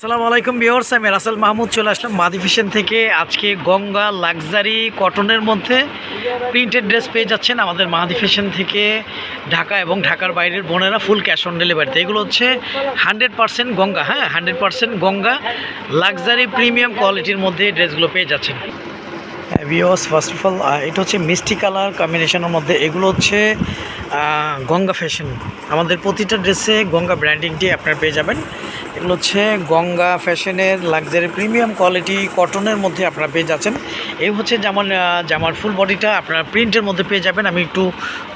আসসালামু আলাইকুম বিয়র্স আমি রাসেল মাহমুদ, চলে আসলাম মাদি ফ্যাশন থেকে। আজকে গঙ্গা লাক্সারি কটনের মধ্যে প্রিন্টেড ড্রেস পেয়ে যাচ্ছেন আমাদের মাহাদি ফ্যাশন থেকে ঢাকা এবং ঢাকার বাইরের বোনেরা ফুল ক্যাশ অন ডেলিভারিতে এগুলো হচ্ছে হান্ড্রেড পার্সেন্ট গঙ্গা হ্যাঁ hundred percent Ganga luxury premium কোয়ালিটির মধ্যে ড্রেসগুলো পেয়ে যাচ্ছেন। ভিওস ফার্স্ট অফ অল এটা হচ্ছে মিষ্টি কালার কম্বিনেশনের মধ্যে। এগুলো হচ্ছে গঙ্গা ফ্যাশন। আমাদের প্রতিটা ড্রেসে গঙ্গা ব্র্যান্ডিংটি আপনারা পেয়ে যাবেন। এগুলো হচ্ছে গঙ্গা ফ্যাশনের লাক্সারি প্রিমিয়াম কোয়ালিটি কটনের মধ্যে আপনারা পেয়ে যাচ্ছেন। এই হচ্ছে যেমন জামার ফুল বডিটা আপনারা প্রিন্টের মধ্যে পেয়ে যাবেন। আমি একটু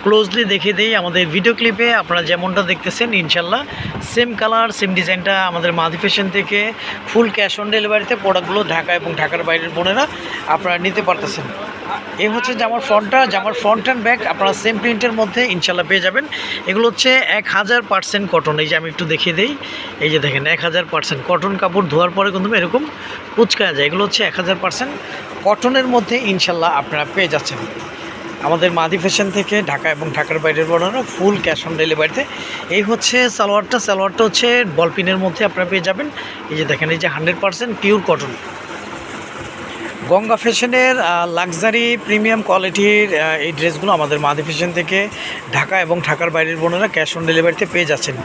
ক্লোজলি দেখে দিই আমাদের ভিডিও ক্লিপে আপনারা যেমনটা দেখতেছেন ইনশাল্লাহ সেম কালার সেম ডিজাইনটা আমাদের মাদি ফ্যাশন থেকে ফুল ক্যাশ অন ডেলিভারিতে প্রোডাক্টগুলো ঢাকা এবং ঢাকার বাইরের বোনেরা আপনারা নিতে পারতেছেন। এই হচ্ছে জামার ফ্রন্টটা জামার ফ্রন্ট অ্যান্ড ব্যাক আপনারা সেম প্রিন্টের মধ্যে ইনশাল্লাহ পেয়ে যাবেন। এগুলো হচ্ছে এক হাজার পার্সেন্ট কটন এই যে আমি একটু দেখিয়ে দিই, এই যে দেখেন, এক হাজার পার্সেন্ট কটন কাপড় ধোয়ার পরে কিন্তু এরকম কুচকা যায়, এগুলো হচ্ছে এক হাজার পার্সেন্ট কটনের মধ্যে ইনশাল্লাহ আপনারা পেয়ে যাচ্ছেন। আমাদের মাদি ফ্যাশন থেকে ঢাকা এবং ঢাকার বাইরের বর্ণনা ফুল ক্যাশ অন ডেলিভারিতে এই হচ্ছে সালোয়ারটা সালোয়ারটা হচ্ছে বলপিনের মধ্যে আপনারা পেয়ে যাবেন। এই যে দেখেন, এই যে hundred percent pure cotton Ganga ফ্যাশনের লাক্সারি প্রিমিয়াম কোয়ালিটির এই ড্রেসগুলো আমাদের মাদি ফ্যাশন থেকে ঢাকা এবং ঢাকার বাইরের বোনেরা ক্যাশ অন ডেলিভারিতে পেয়ে যাচ্ছেন।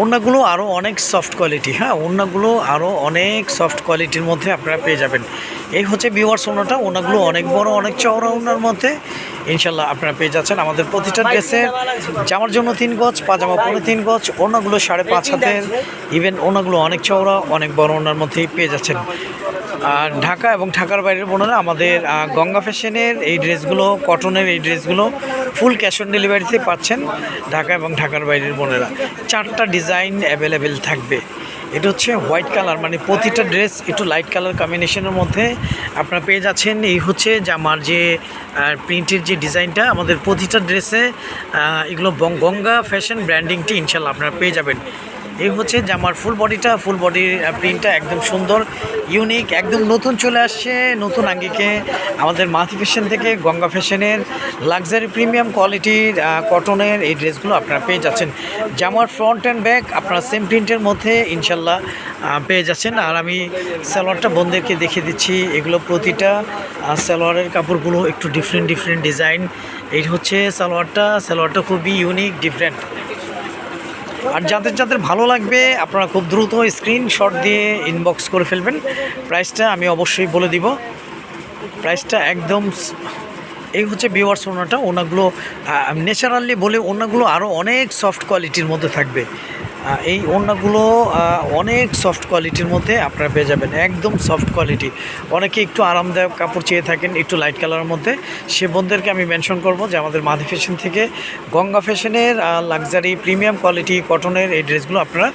ওড়নাগুলো আরও অনেক সফট কোয়ালিটি হ্যাঁ? ওড়নাগুলো আরও অনেক সফট কোয়ালিটির মধ্যে আপনারা পেয়ে যাবেন। এই হচ্ছে বিওয়ার্স ওড়নাটা ওড়নাগুলো অনেক বড় অনেক চওড়া ওনার মধ্যে। ইনশাল্লাহ আপনারা পেয়ে যাচ্ছেন আমাদের প্রতিটা ড্রেসের জামার জন্য তিন গজ পাজামা পরে তিন গজ ওড়নাগুলো সাড়ে পাঁচ হাতের। ইভেন ওড়নাগুলো অনেক চওড়া অনেক বড় ওনার মধ্যেই পেয়ে যাচ্ছেন। আর ঢাকা এবং ঢাকার বাইরের বোনেরা আমাদের গঙ্গা ফ্যাশনের এই ড্রেসগুলো কটনের এই ড্রেসগুলো ফুল ক্যাশ অন ডেলিভারিতে পাচ্ছেন ঢাকা এবং ঢাকার বাইরের বোনেরা। চারটা ডিজাইন অ্যাভেলেবেল থাকবে। এটা হচ্ছে হোয়াইট কালার মানে প্রতিটা ড্রেস একটু লাইট কালার কম্বিনেশনের মধ্যে আপনারা পেয়ে যাচ্ছেন। এই হচ্ছে জামার যে প্রিন্টের যে ডিজাইনটা আমাদের প্রতিটা ড্রেসে এগুলো গঙ্গা ফ্যাশন ব্র্যান্ডিংটি ইনশাল্লাহ আপনারা পেয়ে যাবেন। এই হচ্ছে জামার ফুল বডিটা ফুল বডির প্রিন্টটা একদম সুন্দর ইউনিক একদম নতুন চলে আসছে, নতুন আঙ্গিকে আমাদের মাথি ফ্যাশন থেকে, গঙ্গা ফ্যাশনের লাক্সারি প্রিমিয়াম কোয়ালিটির কটনের এই ড্রেসগুলো আপনারা পেয়ে যাচ্ছেন। জামার ফ্রন্ট অ্যান্ড ব্যাক আপনারা সেম প্রিন্টের মধ্যে ইনশাল্লাহ পেয়ে যাচ্ছেন। আর আমি সালোয়ারটা বন্ধুদেরকে দেখিয়ে দিচ্ছি, এগুলো প্রতিটা সালোয়ারের কাপড়গুলো একটু ডিফারেন্ট ডিফারেন্ট ডিজাইন এই হচ্ছে সালোয়ারটা সালোয়ারটা খুবই ইউনিক ডিফারেন্ট আর যাদের যাদের ভালো লাগবে, আপনারা খুব দ্রুত স্ক্রিনশট দিয়ে ইনবক্স করে ফেলবেন। প্রাইসটা আমি অবশ্যই বলে দিব। প্রাইসটা একদম এই হচ্ছে বিওয়ার্স ওনাটা। ওনাগুলো ন্যাচারালি বলে ওনাগুলো আরও অনেক সফট কোয়ালিটির মধ্যে থাকবে। এই ওড়নাগুলো অনেক সফট কোয়ালিটির মধ্যে আপনারা পেয়ে যাবেন, একদম সফট কোয়ালিটি অনেকে একটু আরামদায়ক কাপড় চেয়ে থাকেন একটু লাইট কালারের মধ্যে। সে বোনদেরকে আমি মেনশন করব যে আমাদের মাধি ফ্যাশন থেকে গঙ্গা ফ্যাশনের লাক্সারি প্রিমিয়াম কোয়ালিটি কটনের এই ড্রেসগুলো আপনারা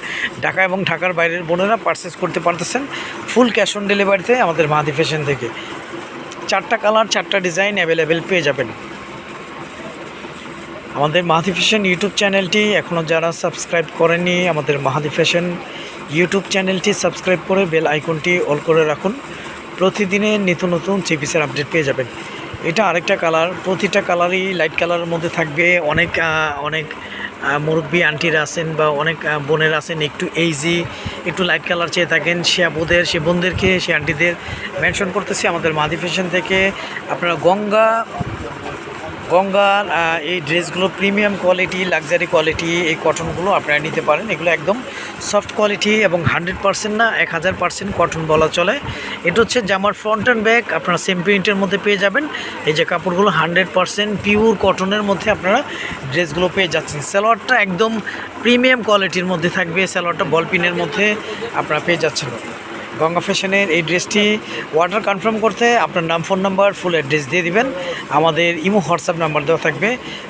ঢাকা এবং ঢাকার বাইরের বোনেরা পারচেস করতে পারতেছেন ফুল ক্যাশ অন ডেলিভারিতে আমাদের মাধি ফ্যাশন থেকে। চারটা কালার চারটা ডিজাইন অ্যাভেলেবেল পেয়ে যাবেন। আমাদের মাহাদি ফ্যাশন ইউটিউব চ্যানেলটি এখনও যারা সাবস্ক্রাইব করেনি আমাদের মাহাদি ফ্যাশন ইউটিউব চ্যানেলটি সাবস্ক্রাইব করে বেল আইকনটি অল করে রাখুন। প্রতিদিনে নিত্য নতুন চিপিসের আপডেট পেয়ে যাবেন। এটা আরেকটা কালার, প্রতিটা কালারই লাইট কালারের মধ্যে থাকবে। অনেক অনেক মুরব্বী আন্টিরা আছেন বা অনেক বোনেরা আছেন, একটু এইজি একটু লাইট কালার চেয়ে থাকেন। সে বোদের সে বোনদেরকে, সে আন্টিদের মেনশন করতেছি আমাদের মাদি ফ্যাশন থেকে। আপনারা গঙ্গা গঙ্গার এই ড্রেসগুলো প্রিমিয়াম কোয়ালিটি লাক্সারি কোয়ালিটি এই কটনগুলো আপনারা নিতে পারেন। এগুলো একদম সফট কোয়ালিটি এবং হান্ড্রেড পার্সেন্ট না, এক হাজার পার্সেন্ট কটন বলা চলে। এটা হচ্ছে জামার ফ্রন্ট অ্যান্ড ব্যাক আপনারা সেম প্রিন্টের মধ্যে পেয়ে যাবেন। এই যে কাপড়গুলো হান্ড্রেড পার্সেন্ট পিওর কটনের মধ্যে আপনারা ড্রেসগুলো পেয়ে যাচ্ছেন। সালোয়ারটা একদম প্রিমিয়াম কোয়ালিটির মধ্যে থাকবে, সালোয়ারটা বলপিনের মধ্যে আপনারা পেয়ে যাচ্ছেন। গঙ্গা ফ্যাশনের এই ড্রেসটি অর্ডার কনফার্ম করতে আপনার নাম ফোন নাম্বার ফুল অ্যাড্রেস দিয়ে দিবেন। আমাদের ইমো হোয়াটসঅ্যাপ নাম্বার দেওয়া থাকবে।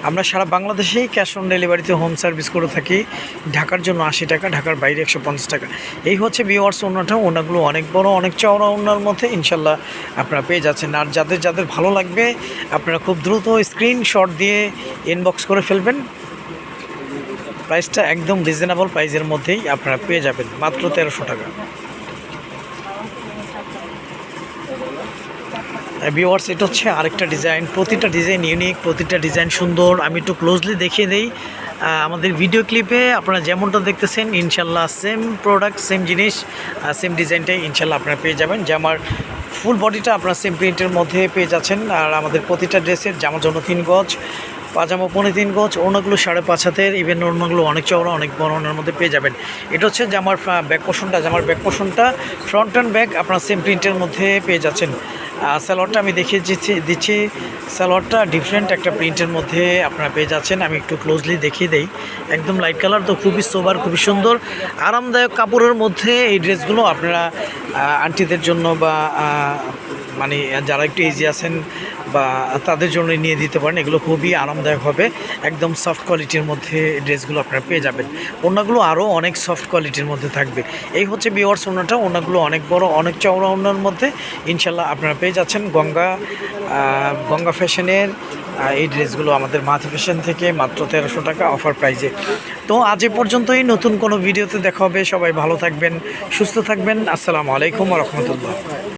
আমরা সারা বাংলাদেশেই ক্যাশ অন ডেলিভারিতে হোম সার্ভিস করে থাকি। ঢাকার জন্য আশি টাকা, ঢাকার বাইরে একশো পঞ্চাশ টাকা। এই হচ্ছে বিওয়ার্স ওনাটা, ওনাগুলো অনেক বড়, অনেক চওড়া ওনার মধ্যে ইনশাল্লাহ আপনারা পেয়ে যাচ্ছেন। আর যাদের যাদের ভালো লাগবে, আপনারা খুব দ্রুত স্ক্রিনশট দিয়ে ইনবক্স করে ফেলবেন। প্রাইসটা একদম রিজনেবল প্রাইসের মধ্যেই আপনারা পেয়ে যাবেন, মাত্র তেরোশো টাকা। ভিওয়ার্স এটা হচ্ছে আরেকটা ডিজাইন প্রতিটা ডিজাইন ইউনিক প্রতিটা ডিজাইন সুন্দর। আমি একটু ক্লোজলি দেখিয়ে দিই আমাদের ভিডিও ক্লিপে আপনারা যেমনটা দেখতেছেন, ইনশাল্লাহ সেম প্রোডাক্ট সেম জিনিস সেম ডিজাইনটাই ইনশাল্লাহ আপনারা পেয়ে যাবেন জামার ফুল বডিটা আপনারা সেম প্রিন্টের মধ্যে পেয়ে যাচ্ছেন। আর আমাদের প্রতিটা ড্রেসের জামার জন্য তিন গজ পাজামা পনেরো তিন গজ ওনাগুলো সাড়ে পাঁচ হাতের। ইভেন ওনাগুলো অনেক চওড়া, অনেক বড় ওনার মধ্যে পেয়ে যাবেন। এটা হচ্ছে জামার ব্যাক পোষণটা জামার ব্যাক পোষণটা ফ্রন্ট অ্যান্ড ব্যাক আপনার সেম প্রিন্টের মধ্যে পেয়ে যাচ্ছেন। স্যালোয়ারটা আমি দেখিয়ে দিচ্ছি দিচ্ছি। স্যালোয়ারটা ডিফারেন্ট একটা প্রিন্টের মধ্যে আপনারা পেয়ে যাচ্ছেন। আমি একটু ক্লোজলি দেখিয়ে দেই। একদম লাইট কালার তো খুবই সোবার খুবই সুন্দর। আরামদায়ক কাপড়ের মধ্যে এই ড্রেসগুলো আপনারা আন্টিদের জন্য বা মানে যারা একটু ইজি আছেন বা তাদের জন্য নিয়ে দিতে পারেন। এগুলো খুবই আরামদায়ক হবে। একদম সফট কোয়ালিটির মধ্যে ড্রেসগুলো আপনারা পেয়ে যাবেন। ওনাগুলো আরও অনেক সফট কোয়ালিটির মধ্যে থাকবে। এই হচ্ছে বিওয়ার্স ওনাটা ওনাগুলো অনেক বড়, অনেক চওড়া ওনার মধ্যে ইনশাল্লাহ আপনারা পেয়ে যাচ্ছেন। গঙ্গা গঙ্গা ফ্যাশনের এই ড্রেসগুলো আমাদের মাথা ফ্যাশন থেকে মাত্র তেরোশো টাকা অফার প্রাইজে তো আজ পর্যন্তই। নতুন কোনো ভিডিওতে দেখা হবে। সবাই ভালো থাকবেন, সুস্থ থাকবেন। আসসালামু আলাইকুম রহমতুল্লাহ।